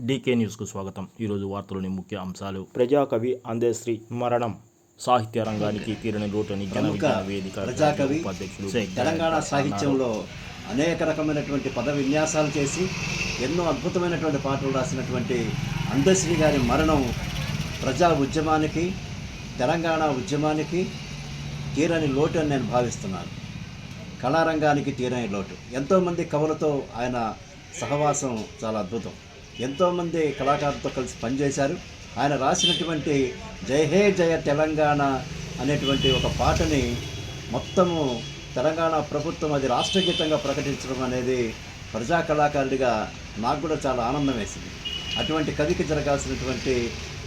DK న్యూస్కు స్వాగతం. ఈరోజు వార్తలోని ముఖ్య అంశాలు. ప్రజాకవి అందశ్రీ మరణం. సాహిత్య రంగానికి తీరని లోటని జన వేదిక ప్రజాకవి ఉపాధ్యక్షులు షేక్ తెలంగాణ సాహిత్యంలో అనేక రకమైనటువంటి పద విన్యాసాలు చేసి ఎన్నో అద్భుతమైనటువంటి పాటలు రాసినటువంటి అందశ్రీ గారి మరణం ప్రజా ఉద్యమానికి తెలంగాణ ఉద్యమానికి తీరని లోటు అని నేను భావిస్తున్నాను. కళారంగానికి తీరని లోటు. ఎంతోమంది కవులతో ఆయన సహవాసం చాలా అద్భుతం. ఎంతోమంది కళాకారులతో కలిసి పనిచేశారు. ఆయన రాసినటువంటి జయ హే జయ తెలంగాణ అనేటువంటి ఒక పాటని మొత్తము తెలంగాణ ప్రభుత్వం అది రాష్ట్రగీతంగా ప్రకటించడం అనేది ప్రజా కళాకారుడిగా నాకు కూడా చాలా ఆనందం వేసింది. అటువంటి కవికి జరగాల్సినటువంటి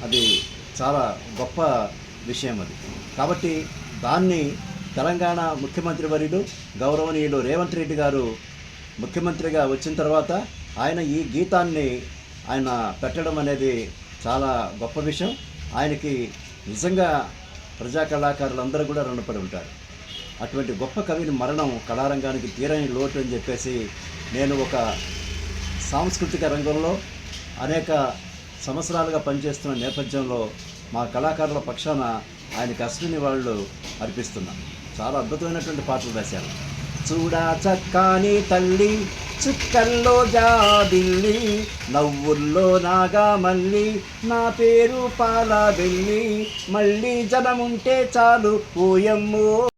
అది చాలా గొప్ప విషయం అది. కాబట్టి దాన్ని తెలంగాణ ముఖ్యమంత్రి వర్యుడు గౌరవనీయుడు రేవంత్ రెడ్డి గారు ముఖ్యమంత్రిగా వచ్చిన తర్వాత ఆయన ఈ గీతాన్ని ఆయన పెట్టడం అనేది చాలా గొప్ప విషయం. ఆయనకి నిజంగా ప్రజా కళాకారులందరూ కూడా రుణపడి ఉంటారు. అటువంటి గొప్ప కవిని మరణం కళారంగానికి తీరని లోటు అని చెప్పేసి నేను ఒక సాంస్కృతిక రంగంలో అనేక సంవత్సరాలుగా పనిచేస్తున్న నేపథ్యంలో మా కళాకారుల పక్షాన ఆయనకి అశ్విని వాళ్ళు అర్పిస్తున్నాం. చాలా అద్భుతమైనటువంటి పాటలు రాశారు. చూడా చక్కాని తల్లి చుక్కల్లో జాబిల్లి నవ్వుల్లో నాగా మళ్ళీ నా పేరు పాల వెళ్ళి మళ్ళీ జనముంటే చాలు ఓయమ్మో.